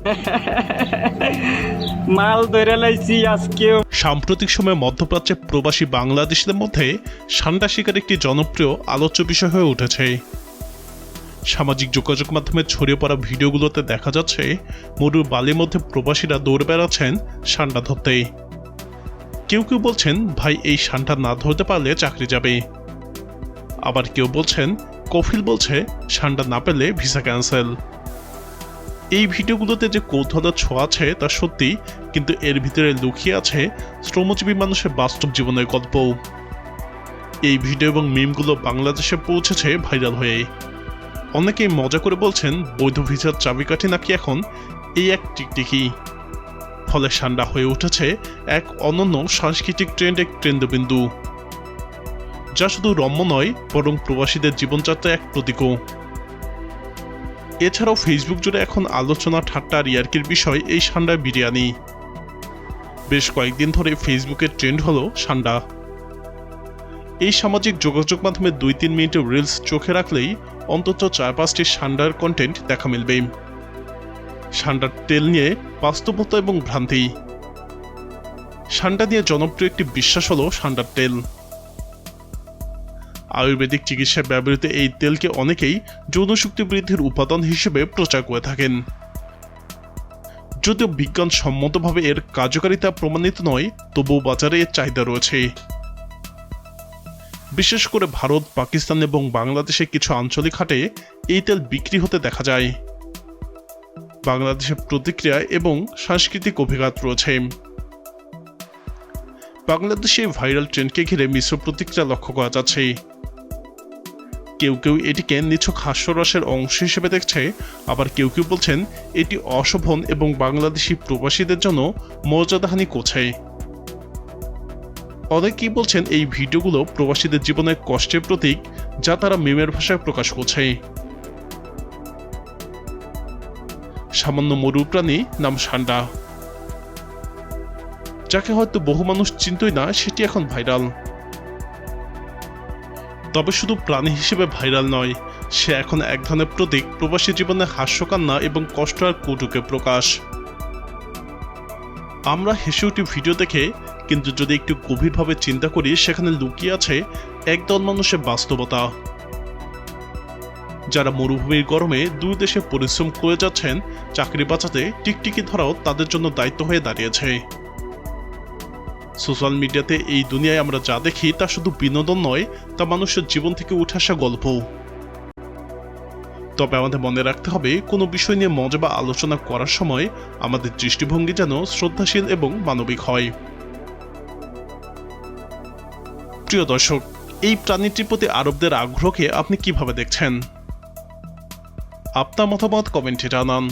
মাল ধরে লাইছি আজকেও। সাম্প্রতিক সময়ে মধ্যপ্রাচ্যে প্রবাসী বাংলাদেশিদের মধ্যে সান্ডা শিকার একটি জনপ্রিয় আলোচ্য বিষয় হয়ে উঠেছে। সামাজিক যোগাযোগ মাধ্যমে ছড়িয়ে পড়া ভিডিওগুলোতে দেখা যাচ্ছে মরুর বালির মধ্যে প্রবাসীরা দৌড়ে বেড়াচ্ছেন সান্ডা ধরতে। কেউ কেউ বলছেন, ভাই, এই সান্ডা না ধরতে পারলে চাকরি যাবে। আবার কেউ বলছেন, কফিল বলছে, সান্ডা না পেলে ভিসা ক্যান্সেল। এই ভিডিওগুলোতে যে কৌতূহলের ছোঁয়া আছে, তা সত্যি কিন্তু এর ভিতরে লুকিয়ে আছে শ্রমজীবী মানুষের বাস্তব জীবনের গল্প। এই ভিডিও এবং মিমগুলো বাংলাদেশে পৌঁছেছে ভাইরাল হয়ে। অনেকেই মজা করে বলছেন, বৈধ ভিসার চাবিকাঠি নাকি এখন এই এক টিকটিকি। ফলে সান্ডা হয়ে উঠেছে এক অনন্য সাংস্কৃতিক ট্রেন্ডের কেন্দ্রবিন্দু। যা শুধু রম্য নয়, বরং প্রবাসীদের জীবনযাত্রা এক প্রতীকও। এছাড়াও ফেসবুক জুড়ে এখন আলোচনা, ঠাট্টা আর ইয়ার্কির বিষয় এই সান্ডা বিরিয়ানি। বেশ কয়েকদিন ধরে ফেসবুকে ট্রেন্ড হলো সান্ডা। এই সামাজিক যোগাযোগ মাধ্যমে দুই তিন মিনিটের রিলস চোখে রাখলেই অন্তত চার পাঁচটি সান্ডার কন্টেন্ট দেখা মিলবে। সান্ডার তেল নিয়ে বাস্তবতা এবং ভ্রান্তি। সান্ডা নিয়ে জনপ্রিয় একটি বিশ্বাস হলো সান্ডার তেল আয়ুর্বেদিক চিকিৎসায় ব্যবহৃত এই তেলকে অনেকেই যৌন শক্তি বৃদ্ধির উপাদান হিসেবে প্রচার করে থাকেন। যদিও বিজ্ঞানসম্মতভাবে এর কার্যকারিতা প্রমাণিত নয়, তবুও বাজারে এর চাহিদা রয়েছে। বিশেষ করে ভারত, পাকিস্তান এবং বাংলাদেশে কিছু আঞ্চলিক হাটে এই তেল বিক্রি হতে দেখা যায়। বাংলাদেশের প্রতিক্রিয়া এবং সাংস্কৃতিক অভিঘাত রয়েছে। বাংলাদেশে ভাইরাল ট্রেন্ডকে ঘিরে মিশ্র প্রতিক্রিয়া লক্ষ্য করা যাচ্ছে। কেউ কেউ এটিকে নিছক হাস্যরসের অংশ হিসেবে দেখছে, আবার কেউ কেউ বলছেন এটি অশোভন এবং বাংলাদেশি প্রবাসীদের জন্য মর্যাদাহানি করছে। অনেকেই বলছেন এই ভিডিওগুলো প্রবাসীদের জীবনের কষ্টের প্রতীক, যা তারা মিমের ভাষায় প্রকাশ করছে। সামান্য মরুপ্রাণী নাম সান্ডা। যাকে হয়তো বহু মানুষ চিনতই না, সেটি এখন ভাইরাল। তবে শুধু প্রাণী হিসেবে ভাইরাল নয়, সে এখন এক ধরনের প্রতীক, প্রবাসী জীবনে হাস্যকান্না এবং কষ্ট আর কৌতুকে প্রকাশ। আমরা হেসে উঠি ভিডিও দেখে, কিন্তু যদি একটু গভীরভাবে চিন্তা করি, সেখানে লুকিয়ে আছে একদল মানুষের বাস্তবতা। যারা মরুভূমির গরমে দুই দেশে পরিশ্রম করে যাচ্ছেন, চাকরি বাঁচাতে টিকটিকি ধরাও তাদের জন্য দায়িত্ব হয়ে দাঁড়িয়েছে। সোশ্যাল মিডিয়াতে এই দুনিয়ায় আমরা যা দেখি তা শুধু বিনোদন নয়, তা মানুষের জীবন থেকে উঠে আসা গল্প তবে আমাদের মনে রাখতে হবে, কোনো বিষয় নিয়ে মজা বা আলোচনা করার সময় আমাদের দৃষ্টিভঙ্গি যেন শ্রদ্ধাশীল এবং মানবিক হয়। প্রিয় দর্শক, এই প্রাণীটির প্রতি আরবদের আগ্রহকে আপনি কীভাবে দেখছেন? আপনার মতামত কমেন্টে জানান।